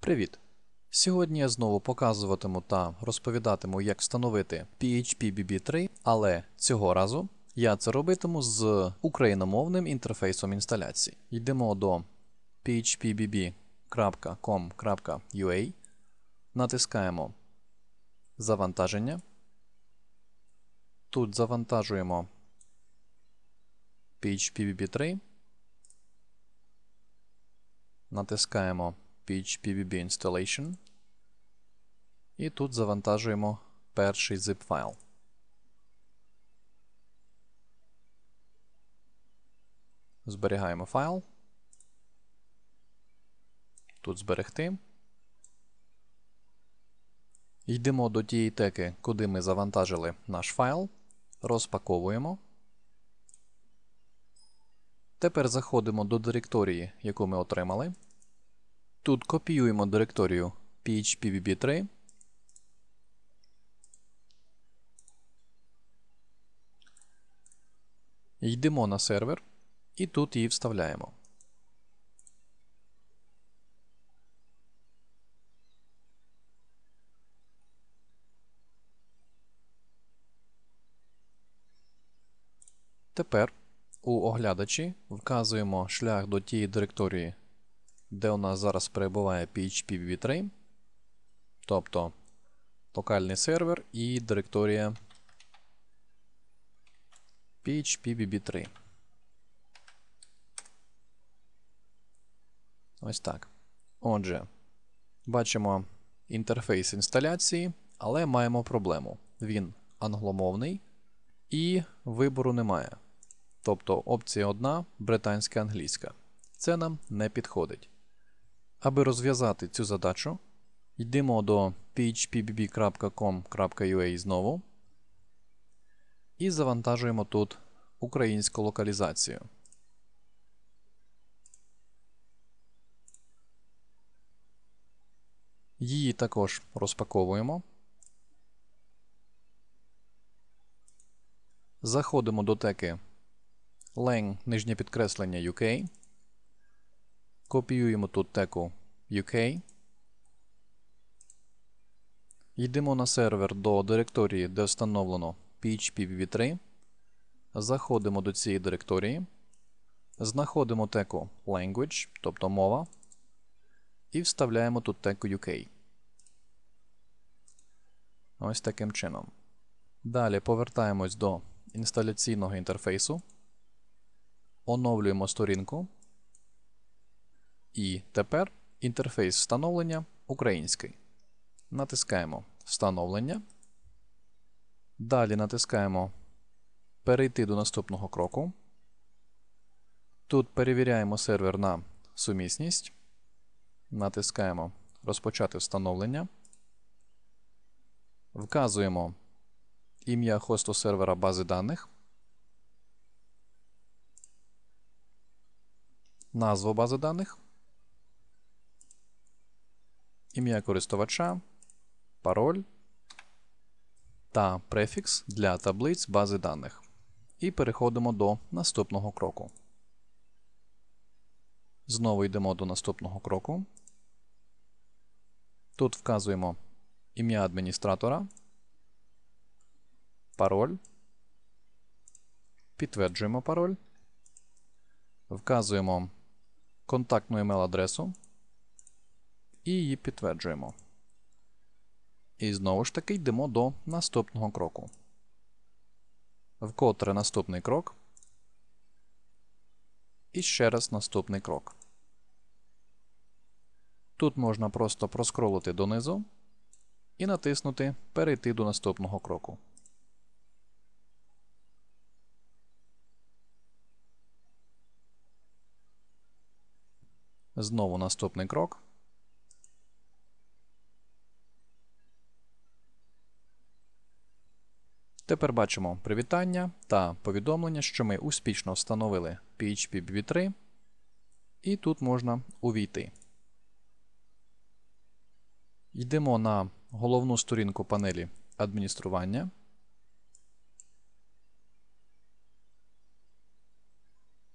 Привіт! Сьогодні я знову показуватиму та розповідатиму, як встановити PHP BB3, але цього разу я це робитиму з україномовним інтерфейсом інсталяції. Йдемо до phpbb.com.ua, натискаємо Завантаження. Тут завантажуємо PHP BB3. Натискаємо PHPBB Installation. І тут завантажуємо перший zip файл. Зберігаємо файл. Тут зберегти. Йдемо до тієї теки, куди ми завантажили наш файл. Розпаковуємо. Тепер заходимо до директорії, яку ми отримали. Тут копіюємо директорію phpbb3. Йдемо на сервер і тут її вставляємо. Тепер у оглядачі вказуємо шлях до тієї директорії, де у нас зараз перебуває PHP 3 тобто локальний сервер і директорія PHP 3 Ось так. Отже, бачимо інтерфейс інсталяції, але маємо проблему. Він англомовний і вибору немає. Тобто опція одна британська англійська. Це нам не підходить. Аби розв'язати цю задачу, йдемо до phpbb.com.ua знову і завантажуємо тут українську локалізацію. Її також розпаковуємо. Заходимо до теки lang нижнє підкреслення UK. Копіюємо тут теку UK. Йдемо на сервер до директорії, де встановлено PHP 3 Заходимо до цієї директорії. Знаходимо теку Language, тобто мова. І вставляємо тут теку UK. Ось таким чином. Далі повертаємось до інсталяційного інтерфейсу. Оновлюємо сторінку. І тепер інтерфейс встановлення український. Натискаємо Встановлення. Далі натискаємо Перейти до наступного кроку. Тут перевіряємо сервер на сумісність. Натискаємо Розпочати встановлення. Вказуємо ім'я хосту сервера бази даних. Назву бази даних. Ім'я користувача, пароль та префікс для таблиць бази даних. І переходимо до наступного кроку. Знову йдемо до наступного кроку. Тут вказуємо ім'я адміністратора, пароль. Підтверджуємо пароль. Вказуємо контактну емейл-адресу і її підтверджуємо. І знову ж таки йдемо до наступного кроку. Вкотре наступний крок. І ще раз наступний крок. Тут можна просто проскролити донизу і натиснути Перейти до наступного кроку. Знову наступний крок. Тепер бачимо привітання та повідомлення, що ми успішно встановили PHP BB3, і тут можна увійти. Йдемо на головну сторінку панелі адміністрування.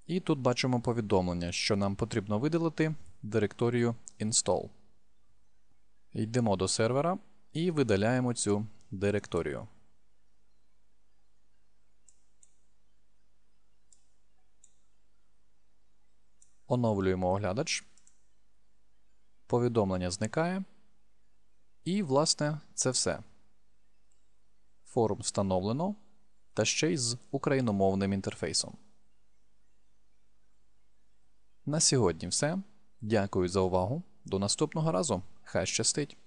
І тут бачимо повідомлення, що нам потрібно видалити директорію install. Йдемо до сервера і видаляємо цю директорію. Оновлюємо оглядач. Повідомлення зникає. І, власне, це все. Форум встановлено та ще й з україномовним інтерфейсом. На сьогодні все. Дякую за увагу. До наступного разу. Хай щастить!